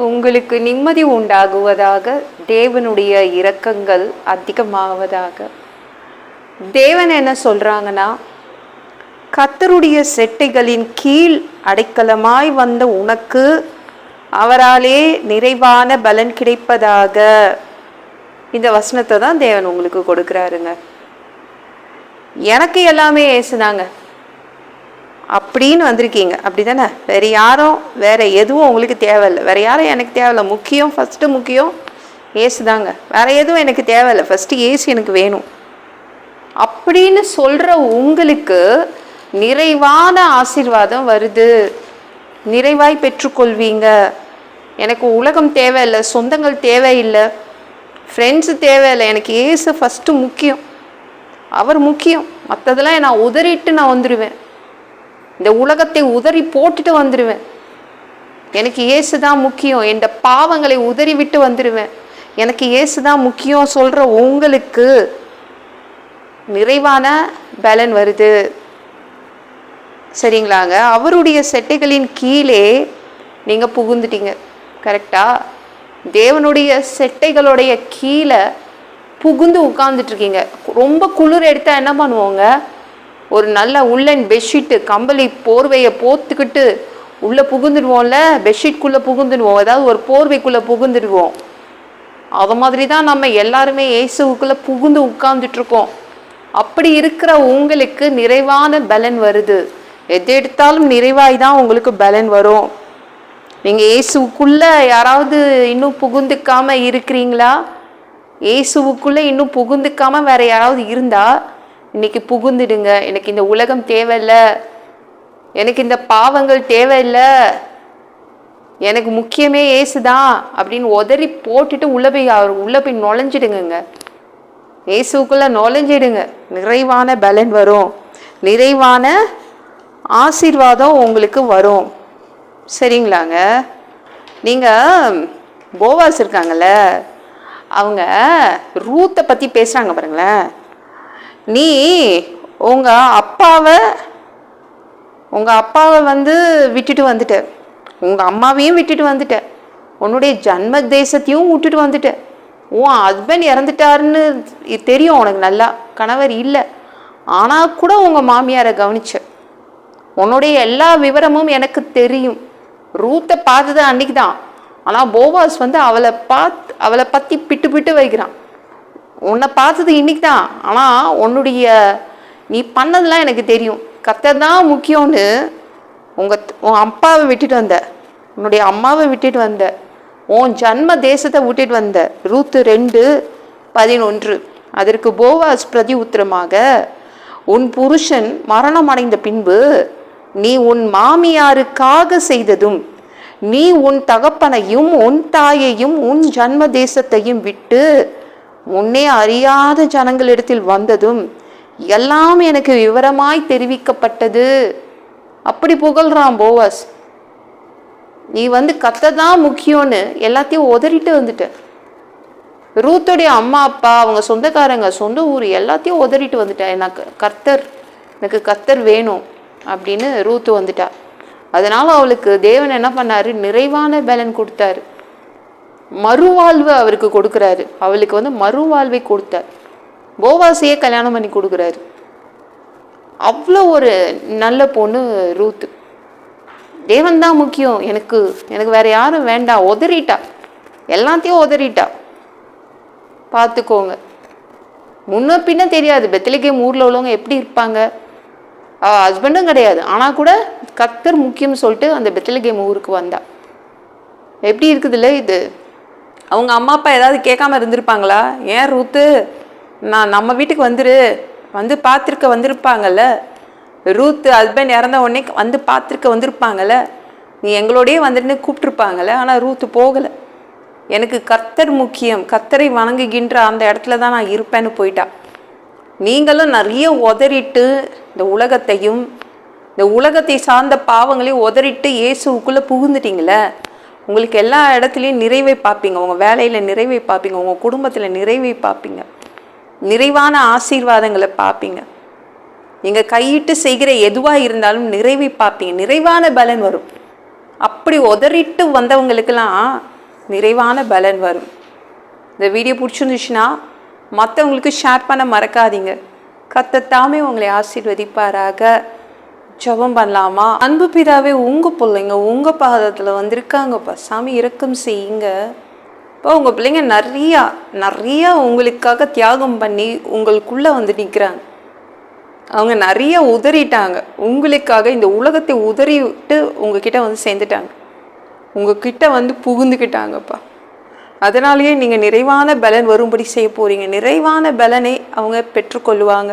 உங்களுக்கு நிம்மதி உண்டாகுவதாக தேவனுடைய இரக்கங்கள் அதிகமாவதாக. தேவன் என்ன சொல்கிறாங்கன்னா கத்தருடைய செட்டைகளின் கீழ் அடைக்கலமாய் வந்த உனக்கு அவராலே நிறைவான பலன் கிடைப்பதாக. இந்த வசனத்தை தான் தேவன் உங்களுக்கு கொடுக்குறாருங்க. எனக்கு எல்லாமே ஏசுனாங்க அப்படின்னு வந்திருக்கீங்க. அப்படி தானே வேறு யாரும் வேறு எதுவும் உங்களுக்கு தேவையில்லை. வேறு யாரும் எனக்கு தேவையில்லை. முக்கியம் ஃபஸ்ட்டு முக்கியம் ஏசு தாங்க வேறு எதுவும் எனக்கு தேவையில்லை. ஃபஸ்ட்டு ஏசு எனக்கு வேணும். அப்படின்னு சொல்கிற உங்களுக்கு நிறைவான ஆசீர்வாதம் வருது. நிறைவாய் பெற்றுக்கொள்வீங்க. எனக்கு உலகம் தேவையில்லை. சொந்தங்கள் தேவையில்லை. ஃப்ரெண்ட்ஸு தேவையில்லை. எனக்கு ஏசு ஃபஸ்ட்டு முக்கியம். அவர் முக்கியம். மற்றதெல்லாம் நான் உதறிட்டு நான் வந்துடுவேன் இந்த உலகத்தை உதறி போட்டுட்டு வந்துடுவேன் எனக்கு இயேசு தான் முக்கியம். என் பாவங்களை உதறி விட்டு வந்துடுவேன் எனக்கு இயேசு தான் முக்கியம் சொல்கிற உங்களுக்கு நிறைவான பலன் வருது. சரிங்களாங்க? அவருடைய செட்டைகளின் கீழே நீங்கள் புகுந்துட்டீங்க. கரெக்டாக தேவனுடைய செட்டைகளுடைய கீழே புகுந்து உட்காந்துட்ருக்கீங்க ரொம்ப குளிர் எடுத்தால் என்ன பண்ணுவோங்க? ஒரு நல்ல உள்ளன் பெட்ஷீட்டு கம்பளி போர்வையை போத்துக்கிட்டு உள்ளே புகுந்துடுவோம்ல பெட்ஷீட்குள்ளே புகுந்துடுவோம். ஏதாவது ஒரு போர்வைக்குள்ளே புகுந்துடுவோம். அது மாதிரி தான் நம்ம எல்லாருமே இயேசுவுக்குள்ளே புகுந்து உட்கார்ந்துட்ருக்கோம் அப்படி இருக்கிற உங்களுக்கு நிறைவான பலன் வருது. எது எடுத்தாலும் நிறைவாய் தான் உங்களுக்கு பலன் வரும். நீங்கள் இயேசுக்குள்ளே யாராவது இன்னும் புகுந்துக்காம இருக்கிறீங்களா? இயேசுவுக்குள்ளே இன்னும் புகுந்துக்காமல் வேறு யாராவது இருந்தால் இன்னைக்கு புகுந்துடுங்க. எனக்கு இந்த உலகம் தேவையில்ல. எனக்கு இந்த பாவங்கள் தேவையில்லை. எனக்கு முக்கியமே ஏசுதான் அப்படின்னு உதறி போட்டுட்டு உள்ள போய் அவர் உள்ள போய் நுழைஞ்சிடுங்க இயேசுக்குள்ள நுழைஞ்சிடுங்க. நிறைவான பலன் வரும். நிறைவான ஆசீர்வாதம் உங்களுக்கு வரும். சரிங்களாங்க? நீங்கள் போவாஸ் இருக்காங்கல்ல அவங்க ரூத்தை பற்றி பேசுகிறாங்க பாருங்களேன். நீ உங்கள் அப்பாவை உங்கள் அப்பாவை வந்து விட்டுட்டு வந்துட்ட. உங்கள் அம்மாவையும் விட்டுட்டு வந்துட்ட. உன்னுடைய ஜன்ம தேசத்தையும் விட்டுட்டு வந்துட்ட. உன் ஹஸ்பண்ட் இறந்துட்டாருன்னு தெரியும் உனக்கு நல்லா. கணவர் இல்லை. ஆனால் கூட உங்கள் மாமியாரை கவனிச்ச. உன்னுடைய எல்லா விவரமும் எனக்கு தெரியும். ரூத்தை பார்த்தது அன்னைக்கு தான் ஆனால் போவாஸ் வந்து அவளை பார்த்து அவளை பற்றி பிட்டு பிட்டு வைக்கிறான். உன்னை பார்த்தது இன்னைக்கு தான் ஆனால் உன்னுடைய நீ பண்ணதெல்லாம் எனக்கு தெரியும். கர்த்தர் தான் முக்கியம்னு உங்கள் உன் அப்பாவை விட்டுட்டு வந்த. உன்னுடைய அம்மாவை விட்டுட்டு வந்த. உன் ஜன்ம தேசத்தை விட்டுட்டு வந்த. ரூத்து ரெண்டு பதினொன்று. அதற்கு போவாஸ் பிரதி உத்திரமாக உன் புருஷன் மரணம் அடைந்த பின்பு நீ உன் மாமியாருக்காக செய்ததும் நீ உன் தகப்பனையும் உன் தாயையும் உன் ஜன்ம தேசத்தையும் விட்டு முன்னே அறியாத ஜனங்களிடத்தில் வந்ததும் எல்லாம் எனக்கு விவரமாய் தெரிவிக்கப்பட்டது. அப்படி புகழ்றான் போவாஸ். நீ வந்து கத்த தான் முக்கியம்னு எல்லாத்தையும் உதறிட்டு வந்துட்ட. ரூத்துடைய அம்மா அப்பா அவங்க சொந்தக்காரங்க சொந்த ஊர் எல்லாத்தையும் உதறிட்டு வந்துட்டா. எனக்கு கர்த்தர் எனக்கு கர்த்தர் வேணும் அப்படின்னு ரூத்து வந்துட்டா. அதனால அவளுக்கு தேவன் என்ன பண்ணாரு? நிறைவான பலன் கொடுத்தாரு. மறுவாழ்வு அவருக்கு கொடுக்குறாரு. அவளுக்கு வந்து மறுவாழ்வை கொடுத்தார். போவாசியே கல்யாணம் பண்ணி கொடுக்குறாரு. அவ்வளோ ஒரு நல்ல பொண்ணு ரூத்து. தேவன் தான் முக்கியம். எனக்கு எனக்கு வேற யாரும் வேண்டாம் உதறிட்டா. எல்லாத்தையும் உதறிட்டா. பார்த்துக்கோங்க. முன்ன பின்ன தெரியாது. பெத்தலிகேம் ஊரில் உள்ளவங்க எப்படி இருப்பாங்க? ஹஸ்பண்டும் கிடையாது. ஆனால் கூட கத்தர் முக்கியம்னு சொல்லிட்டு அந்த பெத்தலிகேம் ஊருக்கு வந்தா. எப்படி இருக்குதுல்ல இது? அவங்க அம்மா அப்பா ஏதாவது கேட்காம இருந்திருப்பாங்களா? ஏன் ரூத்து? நான் நம்ம வீட்டுக்கு வந்துரு. வந்து பார்த்துருக்க வந்திருப்பாங்கல்ல? ரூத்து ஹஸ்பண்ட் இறந்த உடனே வந்து பார்த்துருக்க வந்திருப்பாங்கல்ல? நீ எங்களோடயே வந்துட்டு கூப்பிட்ருப்பாங்கல்ல ஆனால் ரூத்து போகலை. எனக்கு கர்த்தர் முக்கியம். கர்த்தரை வணங்குகின்ற அந்த இடத்துல தான் நான் இருப்பேன்னு போயிட்டா. நீங்களும் நிறைய உதறிட்டு இந்த உலகத்தையும் இந்த உலகத்தை சார்ந்த பாவங்களையும் உதறிட்டு இயேசுவுக்குள்ளே புகுந்துட்டிங்களே உங்களுக்கு எல்லா இடத்துலையும் நிறைவை பார்ப்பீங்க. உங்கள் வேலையில் நிறைவை பார்ப்பீங்க. உங்கள் குடும்பத்தில் நிறைவை பார்ப்பீங்க. நிறைவான ஆசீர்வாதங்களை பார்ப்பீங்க. நீங்கள் கையிட்டு செய்கிற எதுவாக இருந்தாலும் நிறைவை பார்ப்பீங்க. நிறைவான பலன் வரும். அப்படி உதறிட்டு வந்தவங்களுக்கெல்லாம் நிறைவான பலன் வரும். இந்த வீடியோ பிடிச்சிருந்துச்சுன்னா மற்றவங்களுக்கு ஷேர் பண்ண மறக்காதீங்க. கத்தத்தாமே உங்களை ஆசீர்வதிப்பாராக. ஜபம் பண்ணலாமா? அன்பு பிதாவே உங்கள் பிள்ளைங்க உங்கள் பாதத்தில் வந்திருக்காங்கப்பா சாமி இரக்கம் செய்யுங்க. இப்போ உங்கள் பிள்ளைங்க நிறையா நிறையா உங்களுக்காக தியாகம் பண்ணி உங்களுக்குள்ளே வந்து நிற்கிறாங்க அவங்க நிறைய உதறிட்டாங்க. உங்களுக்காக இந்த உலகத்தை உதறிவிட்டு உங்ககிட்ட வந்து சேர்ந்துட்டாங்க. உங்ககிட்ட வந்து புகுந்துக்கிட்டாங்கப்பா அதனாலேயே நீங்கள் நிறைவான பலன் வரும்படி செய்ய போகிறீங்க நிறைவான பலனை அவங்க பெற்றுக்கொள்வாங்க.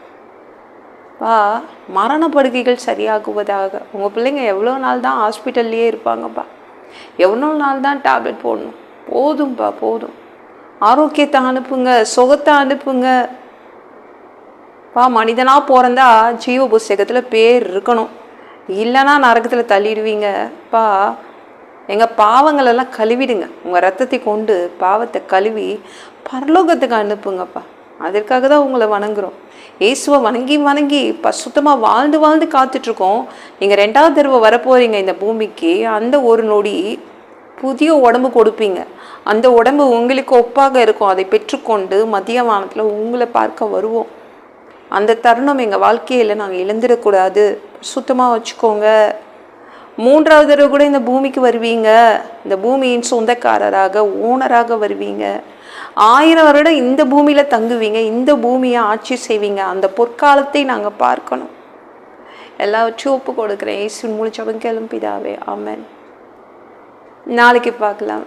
பா மரணப்படுகைகள் சரியாகுவதாக. உங்கள் பிள்ளைங்க எவ்வளோ நாள் தான் ஹாஸ்பிட்டல்லையே இருப்பாங்கப்பா. எவ்வளோ நாள் தான் டேப்லெட் போடணும். போதும்ப்பா போதும். ஆரோக்கியத்தை அனுப்புங்க சுகத்தை அனுப்புங்க. பா மனிதனாக பிறந்தா ஜீவ புஸ்தகத்தில் பேர் இருக்கணும். இல்லைன்னா நரகத்தில் தள்ளிடுவீங்க. பா எங்கள் பாவங்களெல்லாம் கழுவிடுங்க. உங்கள் ரத்தத்தை கொண்டு பாவத்தை கழுவி பரலோகத்துக்கு அனுப்புங்கப்பா. அதற்காக தான் உங்களை வணங்குறோம். இயேசுவை வணங்கி வணங்கி இப்போ சுத்தமாக வாழ்ந்து வாழ்ந்து காத்துட்ருக்கோம். நீங்கள் ரெண்டாவது தடவை வரப்போகிறீங்க இந்த பூமிக்கு. அந்த ஒரு நொடி புதிய உடம்பு கொடுப்பீங்க. அந்த உடம்பு உங்களுக்கு ஒப்பாக இருக்கும். அதை பெற்றுக்கொண்டு மதிய வானத்தில் உங்களை பார்க்க வருவோம். அந்த தருணம் எங்கள் வாழ்க்கையில் நாங்கள் இழந்துடக்கூடாது. சுத்தமாக வச்சுக்கோங்க. மூன்றாவது தடவை கூட இந்த பூமிக்கு வருவீங்க. இந்த பூமியின் சொந்தக்காரராக ஓனராக வருவீங்க. ஆயிரம் வருடம் இந்த பூமியில் தங்குவீங்க. இந்த பூமியை ஆட்சி செய்வீங்க. அந்த பொற்காலத்தை நாங்கள் பார்க்கணும். எல்லாவற்றையும் ஒப்பு கொடுக்குறேன். ஏசு மூலிச்சவங்க கிளம்பிதாவே ஆமன். நாளைக்கு பார்க்கலாம்.